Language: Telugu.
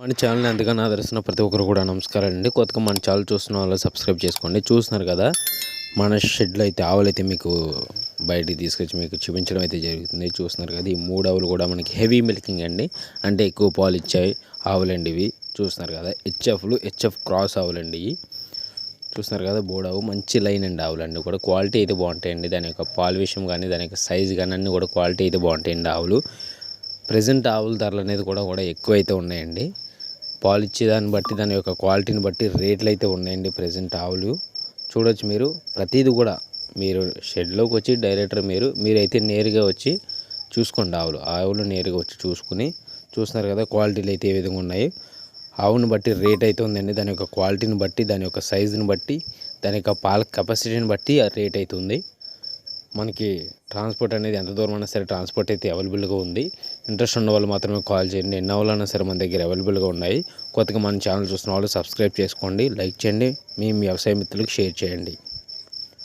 మన ఛానల్ని ఎంతగానో ఆదరిస్తున్న ప్రతి ఒక్కరు కూడా నమస్కారం అండి కొత్తగా మన ఛానల్ చూస్తున్న వాళ్ళు సబ్స్క్రైబ్ చేసుకోండి. చూస్తున్నారు కదా మన షెడ్లో అయితే ఆవులు అయితే మీకు బయటికి తీసుకొచ్చి మీకు చూపించడం అయితే జరుగుతుంది. చూస్తున్నారు కదా ఈ మూడు ఆవులు కూడా మనకి హెవీ మిల్కింగ్ అండి. అంటే ఎక్కువ పాలు ఇచ్చాయి ఆవులండి ఇవి. చూస్తున్నారు కదా హెచ్ఎఫ్లు హెచ్ఎఫ్ క్రాస్ ఆవులండి ఇవి. చూస్తున్నారు కదా బోడావు మంచి లైన్ అండి ఆవులండి కూడా. క్వాలిటీ అయితే బాగుంటాయండి. దాని యొక్క పాలు విషయం కానీ దాని యొక్క సైజు కానీ అన్నీ కూడా క్వాలిటీ అయితే బాగుంటాయండి ఆవులు. ప్రజెంట్ ఆవుల ధరలు అనేది కూడా కూడా ఎక్కువ అయితే ఉన్నాయండి. పాలు ఇచ్చే దాన్ని బట్టి దాని యొక్క క్వాలిటీని బట్టి రేట్లు అయితే ఉన్నాయండి ప్రజెంట్ ఆవులు. చూడొచ్చు మీరు. ప్రతిదీ కూడా మీరు షెడ్లోకి వచ్చి డైరెక్టర్ మీరు మీరైతే నేరుగా వచ్చి చూసుకోండి ఆవులు. ఆవులు నేరుగా వచ్చి చూసుకుని చూస్తున్నారు కదా క్వాలిటీలు అయితే ఏ విధంగా ఉన్నాయి. ఆవుని బట్టి రేట్ అయితే ఉందండి. దాని యొక్క క్వాలిటీని బట్టి దాని యొక్క సైజుని బట్టి దాని యొక్క పాల కెపాసిటీని బట్టి ఆ రేట్ అయితే ఉంది. మనకి ట్రాన్స్పోర్ట్ అనేది ఎంత దూరం అయినా సరే ట్రాన్స్పోర్ట్ అయితే అవైలబుల్గా ఉంది. ఇంట్రెస్ట్ ఉన్న వాళ్ళు మాత్రమే కాల్ చేయండి. ఎన్ని అవ్వాలన్నా సరే మన దగ్గర అవైలబుల్గా ఉన్నాయి. కొత్తగా మన ఛానల్ చూస్తున్న వాళ్ళు సబ్స్క్రైబ్ చేసుకోండి. లైక్ చేయండి. మీ మీ వ్యవసాయ మిత్రులకు షేర్ చేయండి.